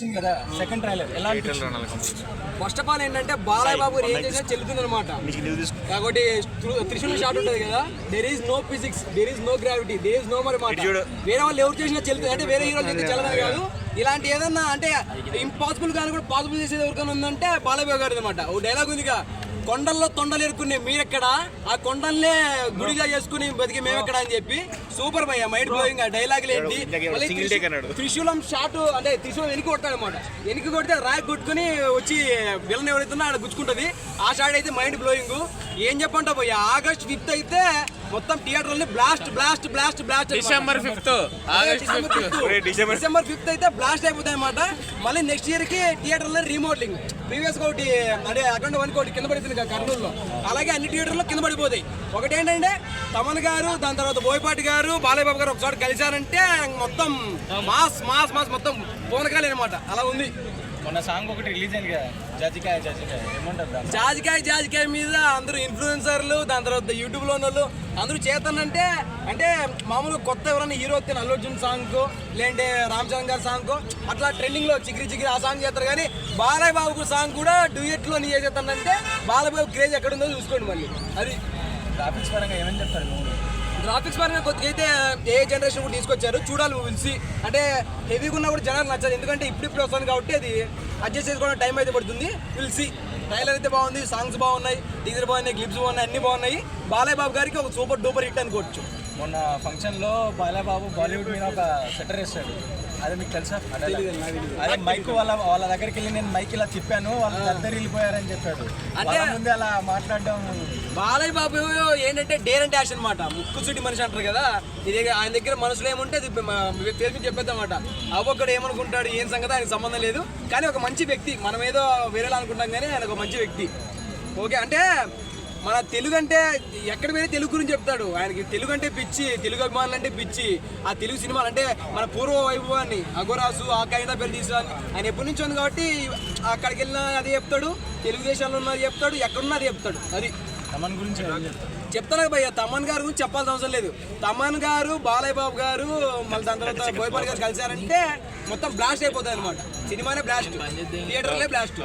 కదా second trailer ఎలా first of all ఏంటంటే బాలయ్య బాబు ఏం చేసినా చెల్లుతుంది అనమాట కాబట్టి త్రిశూల్ షాట్ ఉంటుంది కదా there is no physics there is no gravity there is no మరి మాట. వేరే వాళ్ళు ఎవరు చేసినా చెల్లుతుంది అంటే వేరే హీరోలు చేస్తే చెల్లదని కాదు. ఇలాంటి ఏదన్నా అంటే ఇంపాసిబుల్ కానీ కూడా పాసిబుల్ చేసేది ఎవరికైనా ఉందంటే బాలయ్య గారిది అనమాట ఓ డైలాగ్ ఉందిగా కొండల్లో తొండలు ఎరుకునే మీరెక్కడ? ఆ కొండల్నే గుడిగా చేసుకుని బతికి మేమెక్కడ అని చెప్పి. సూపర్ భయ్య మైండ్ బ్లోయింగ్ ఆ డైలాగ్ ఏంటి త్రిశూలం షాట్ అంటే త్రిశూలం వెనక్కి కొట్టాడు అనమాట వెనక్కి కొడితే రాయి కొట్టుకుని వచ్చి విలన్ ఎవరైతే ఆడ గుచ్చుకుంటది. ఆ షాట్ అయితే మైండ్ బ్లోయింగ్ ఏం చెప్పంటా భయ్య ఆగస్ట్ ఫిఫ్త్ అయితే మొత్తం theatre blast blast blast blast December fifth December fifth అయితే బ్లాస్ట్ అయిపోతాయి అనమాట మళ్ళీ నెక్స్ట్ ఇయర్కి థియేటర్లో రీమోడలింగ్ ప్రీవియస్ ఒకటి అంటే అకౌంట్ వన్ కోటి కింద పడిపోయింది కదా కర్నూలులో. అలాగే అన్ని థియేటర్లో కింద పడిపోతాయి. ఒకటి ఏంటంటే తమన్ గారు దాని తర్వాత బోయపాటి గారు బాలయ్య బాబు గారు ఒకసారి కలిశారంటే మొత్తం మాస్ మాస్ మాస్ మొత్తం పోనకాలి అనమాట అలా ఉంది. మొన్న సాంగ్ ఒకటి రిలీజ్ అయింది కదా జజికాయ జజికాయ ఏమంటారు జాజికాయ జాజికాయ మీద అందరూ ఇన్ఫ్లుయెన్సర్లు దాని తర్వాత యూట్యూబ్లో ఉన్న వాళ్ళు అందరూ చేతనంటే అంటే మామూలుగా కొత్త ఎవరైనా హీరో వస్తే అల్లు అర్జున్ సాంగ్ లేదంటే రామ్ చరణ్ గారి సాంగ్ అట్లా ట్రెండింగ్లో చిగిరి చిగిరి ఆ సాంగ్ చేస్తారు. కానీ బాలయ్య బాబు సాంగ్ కూడా డ్యూయట్లో నీ చేస్తానంటే బాలయ్య బాబు క్రేజ్ ఎక్కడ ఉందో చూసుకోండి మళ్ళీ. అది గ్రాఫిక్స్ పరంగా ఏమని చెప్తారు గ్రాఫిక్స్ పరంగా కొద్దిగా అయితే ఏ జనరేషన్ కూడా తీసుకొచ్చారు. చూడాలి పిలిచి అంటే హెవీగా ఉన్నా కూడా జనాలు నచ్చదు. ఎందుకంటే ఇప్పుడు ఇప్పుడు వస్తుంది కాబట్టి అది అడ్జస్ట్ చేసుకోవడం టైం అయితే పడుతుంది. పిలిచి ట్రైలర్ అయితే బాగుంది సాంగ్స్ బాగున్నాయి టీజర్ బాగున్నాయి క్లిప్స్ బాగున్నాయి అన్ని బాగున్నాయి. బాలయ్య బాబు గారికి ఒక సూపర్ డూపర్ హిట్ అనుకోవచ్చు. మొన్న ఫంక్షన్లో బాలబాబు బాలీవుడ్ మీద ఒక సెటర్ వేస్తాడు అదే మీకు తెలుసా? అదే మైక్ వాళ్ళ వాళ్ళ దగ్గరికి వెళ్ళి నేను మైక్ ఇలా తిప్పాను. వాళ్ళు దగ్గర వెళ్ళిపోయారని చెప్పాడు. అంటే- ముందే అలా మాట్లాడడం బాలయ్య బాబు ఏంటంటే డేర్ అండ్ డాష్ అనమాట ముక్కుసూటి మనిషి అంటారు కదా ఇది ఆయన దగ్గర మనసులో ఏముంటే అది తెలిసి చెప్పేద్దామాట అవ్వొక్కడు ఏమనుకుంటాడు ఏం సంగతి ఆయనకు సంబంధం లేదు. కానీ ఒక మంచి వ్యక్తి మనం ఏదో వేరేలా అనుకుంటాం కానీ ఆయన ఒక మంచి వ్యక్తి. ఓకే అంటే మన తెలుగు అంటే ఎక్కడ పోయినా తెలుగు గురించి చెప్తాడు? ఆయనకి తెలుగు అంటే పిచ్చి తెలుగు అభిమానులు అంటే పిచ్చి. ఆ తెలుగు సినిమాలు అంటే మన పూర్వ వైభవాన్ని అఘోరాసు ఆ కైనా పేరు తీసుకుని ఆయన ఎప్పటి నుంచి ఉంది కాబట్టి అక్కడికి వెళ్ళినా అది చెప్తాడు తెలుగుదేశంలో ఉన్నది చెప్తాడు ఎక్కడున్నా అది చెప్తాడు. అది. తమన్ గురించి చెప్తాను భయ్య తమన్ గారు గురించి చెప్పాల్సిన అవసరం లేదు. తమన్ గారు బాలయ్య బాబు గారు మళ్ళీ దాని తర్వాత బోయపాటి గారు కలిశారంటే మొత్తం బ్లాస్ట్ అయిపోతుంది అనమాట సినిమానే బ్లాస్ట్ థియేటర్లే బ్లాస్ట్